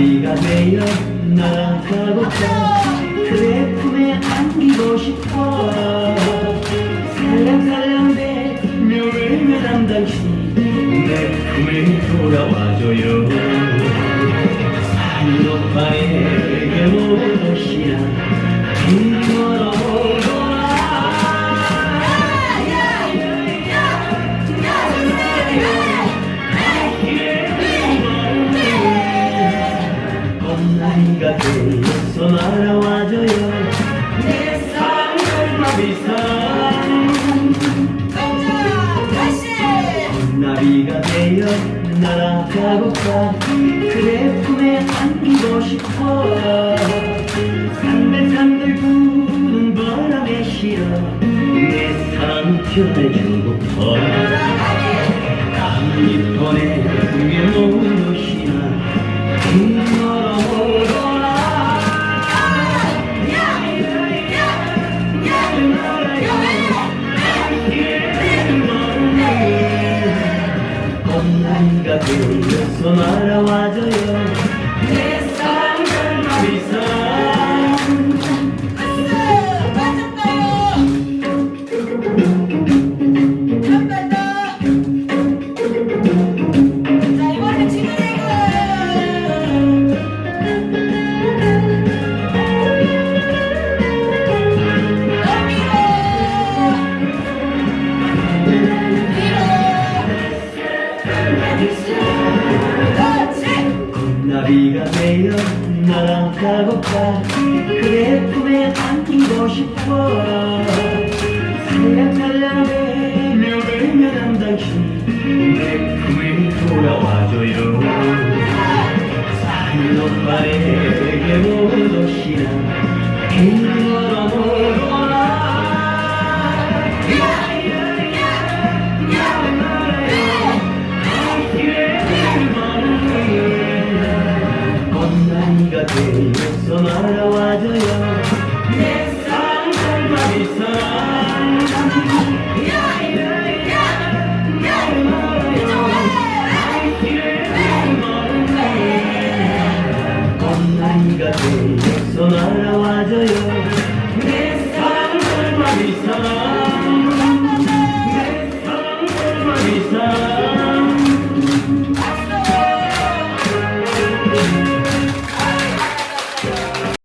나비가 되어 날아가고파 그대 품에 안기고 싶어. 살랑살랑대며 외면한 당신. 내 품에 돌아와줘요 나이가 되어서 날아와줘요. 내 산골마비산 나비가 되어 날아가고파. 그대 품에 안기고 싶어. 산들산들 부는 바람에 실어 내 사랑 전해주고파. 감리번에 그게 모르시나 비가 되어 날아가고파 그대 품에 안기고 싶어. 살랑살랑대며 외면한 당신. 내 품에 돌아와줘요. 산오빠에 나이가 되어서 날아와줘요. 내 사랑을 얼마 비싸 내 사랑을 얼마 비싸